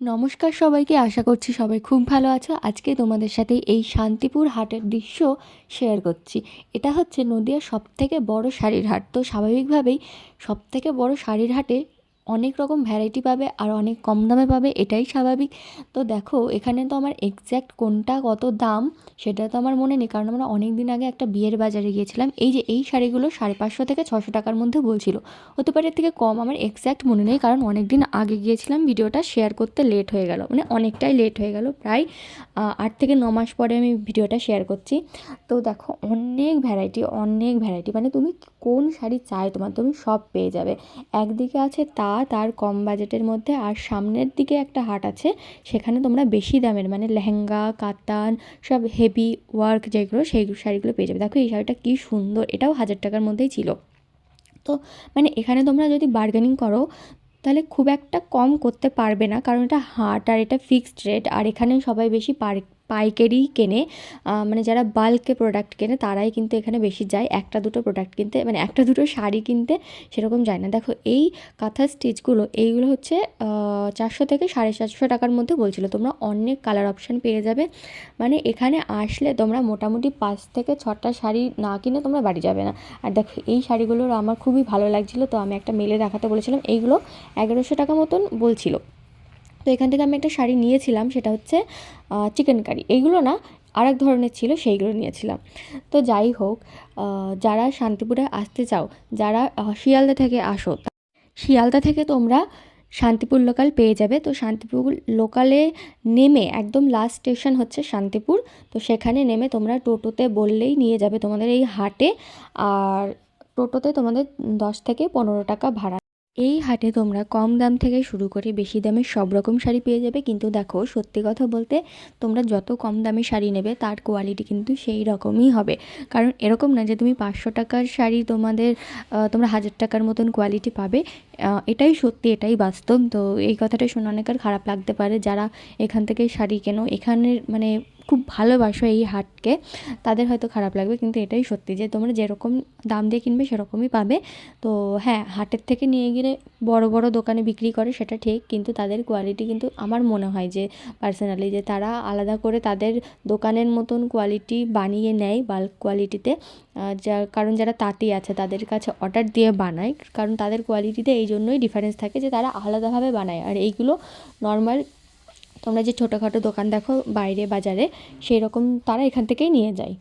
নমস্কার সবাইকে, আশা করছি সবাই খুব ভালো আছো। আজকে তোমাদের সাথে এই শান্তিপুর হাটের দৃশ্য শেয়ার করছি। এটা হচ্ছে নদিয়ার সবথেকে বড় শাড়ির হাট। তো স্বাভাবিকভাবেই সবথেকে বড় শাড়ির হাটে অনেক রকম ভ্যারাইটি পাবে আর অনেক কম দামে পাবে, এটাই স্বাভাবিক। তো দেখো, এখানে তো আমার এক্স্যাক্ট কোনটা কত দাম, সেটা তো আমার মনে নেই। কারণ আমরা অনেক দিন আগে একটা বিয়ের বাজারে গিয়েছিলাম, এই যে এই শাড়িগুলো সাড়ে পাঁচশো থেকে ছশো টাকার মধ্যে বলছিল। হতে পারে এর থেকে কম, আমার এক্স্যাক্ট মনে নেই, কারণ অনেক দিন আগে গিয়েছিলাম, ভিডিওটা শেয়ার করতে লেট হয়ে গেল মানে অনেকটাই লেট হয়ে গেল, প্রায় আট থেকে ন মাস পরে আমি ভিডিওটা শেয়ার করছি। তো দেখো, অনেক ভ্যারাইটি অনেক ভ্যারাইটি মানে তুমি কোন শাড়ি চাই তোমার, তুমি সব পেয়ে যাবে। একদিকে আছে তা তার কম বাজেটের মধ্যে আর সামনের দিকে একটা হাট আছে, সেখানে তোমরা বেশি দামের মানে লেহেঙ্গা, কাতান, সব হেভি ওয়ার্ক যেগুলো সেই শাড়িগুলো পেয়ে যাবে। দেখো এই শাড়িটা কী সুন্দর, এটাও হাজার টাকার মধ্যেই ছিল। তো মানে এখানে তোমরা যদি বার্গেনিং করো, তাহলে খুব একটা কম করতে পারবে না, কারণ এটা হাট আর এটা ফিক্সড রেট আর এখানে সবাই বেশি পার পাইকারি কেনে মানে যারা বাল্কে প্রোডাক্ট কেনে, তারাই কিন্তু এখানে বেশি যায়। একটা দুটো প্রোডাক্ট কিনতে মানে একটা দুটো শাড়ি কিনতে সেরকম যায় না। দেখো, এই কাঁথা স্টিচগুলো এইগুলো হচ্ছে চারশো থেকে সাড়ে চারশো টাকার মধ্যে বলছিল। তোমরা অনেক কালার অপশান পেয়ে যাবে। মানে এখানে আসলে তোমরা মোটামুটি পাঁচ থেকে ছটা শাড়ি না কিনে তোমরা বাড়ি যাবে না। আর দেখো, এই শাড়িগুলোর আমার খুবই ভালো লাগছিল। তো আমি একটা মেলে দেখাতে বলেছিলাম, এইগুলো এগারোশো টাকা মতন বলছিল। তো এখান থেকে আমি একটা শাড়ি নিয়েছিলাম, সেটা হচ্ছে চিকেন কারি। এইগুলো না আরেক ধরনের ছিল, সেইগুলো নিয়েছিলাম। তো যাই হোক যারা শান্তিপুরে আসতে চাও, যারা শিয়ালদা থেকে আসো শিয়ালদা থেকে তোমরা শান্তিপুর লোকাল পেয়ে যাবে। তো শান্তিপুর লোকালে নেমে একদম লাস্ট স্টেশন হচ্ছে শান্তিপুর। তো সেখানে নেমে তোমরা টোটোতে বললেই নিয়ে যাবে তোমাদের এই হাটে। আর টোটোতে তোমাদের দশ থেকে পনেরো টাকা ভাড়া। এই হাটে তোমরা কম দাম থেকে শুরু করে বেশি দামে সব রকম শাড়ি পেয়ে যাবে। কিন্তু দেখো, সত্যি কথা বলতে তোমরা যত কম দামে শাড়ি নেবে, তার কোয়ালিটি কিন্তু সেই রকমই হবে। কারণ এরকম না যে তুমি পাঁচশো টাকার শাড়ি তোমাদের তোমরা হাজার টাকার মতন কোয়ালিটি পাবে। এটাই সত্যি, এটাই বাস্তব। তো এই কথাটা শুনে অনেকের খারাপ লাগতে পারে। যারা এখান থেকে শাড়ি কেনো, এখানের মানে খুব ভালোবাসো এই হাটকে, তাদের হয়তো খারাপ লাগবে, কিন্তু এটাই সত্যি যে তোমরা যেরকম দাম দিয়ে কিনবে সেরকমই পাবে। তো হ্যাঁ হাটের থেকে নিয়ে গেলে বড় বড় দোকানে বিক্রি করে সেটা ঠিক, কিন্তু তাদের কোয়ালিটি কিন্তু আমার মনে হয় যে পার্সোনালি যে তারা আলাদা করে তাদের দোকানের মতন কোয়ালিটি বানিয়ে নেয় বাল্ক কোয়ালিটিতে যার কারণ যারা তাঁতি আছে তাদের কাছে অর্ডার দিয়ে বানায়, কারণ তাদের কোয়ালিটিতে এই জন্যই ডিফারেন্স থাকে যে তারা আলাদাভাবে বানায়। আর এইগুলো নর্মাল তোমরা যে ছোটোখাটো দোকান দেখো বাইরে বাজারে সেই রকম তারা এখান থেকেই নিয়ে যায়।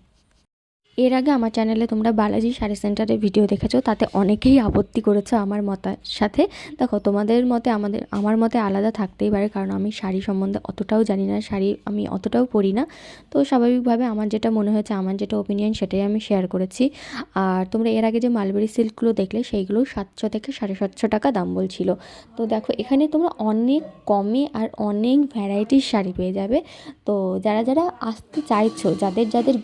এর আগে আমার চ্যানেলে তোমরা বালাজি শাড়ি সেন্টারের ভিডিও দেখেছ, তাতে অনেকেই আপত্তি করেছে আমার মতার সাথে। দেখো, তোমাদের মতে আমাদের, আমার মতে আলাদা থাকতেই পারে, কারণ আমি শাড়ি সম্বন্ধে অতটাও জানি না, শাড়ি আমি অতটাও পরি না। তো স্বাভাবিকভাবে আমার যেটা মনে হয়েছে, আমার যেটা ওপিনিয়ন সেটাই আমি শেয়ার করেছি। আর তোমরা এর আগে যে মালবেরি সিল্কগুলো দেখলে, সেইগুলো সাতশো থেকে সাড়ে সাতশো টাকা দাম বলছিল। তো দেখো, এখানে তোমরা অনেক কমে আর অনেক ভ্যারাইটির শাড়ি পেয়ে যাবে। তো যারা যারা আসতে চাইছো, যাদের যাদের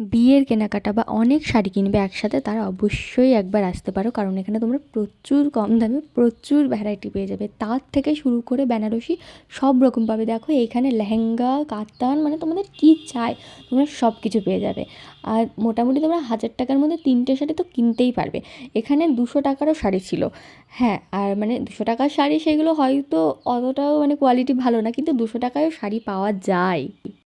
বিয়ের কেনাকাটা বা অনেক শাড়ি কিনবে একসাথে, তারা অবশ্যই একবার আসতে পারো। কারণ এখানে তোমরা প্রচুর কম দামে প্রচুর ভ্যারাইটি পেয়ে যাবে। তার থেকে শুরু করে বেনারসি সব রকম পাবে। দেখো এখানে লেহেঙ্গা, কাতান মানে তোমাদের কী চাই, তোমরা সব কিছু পেয়ে যাবে। আর মোটামুটি তোমরা হাজার টাকার মধ্যে তিনটে শাড়ি তো কিনতেই পারবে। এখানে দুশো টাকারও শাড়ি ছিল। হ্যাঁ আর মানে দুশো টাকার শাড়ি সেগুলো হয়তো অতটাও মানে কোয়ালিটি ভালো না, কিন্তু দুশো টাকায়ও শাড়ি পাওয়া যায়।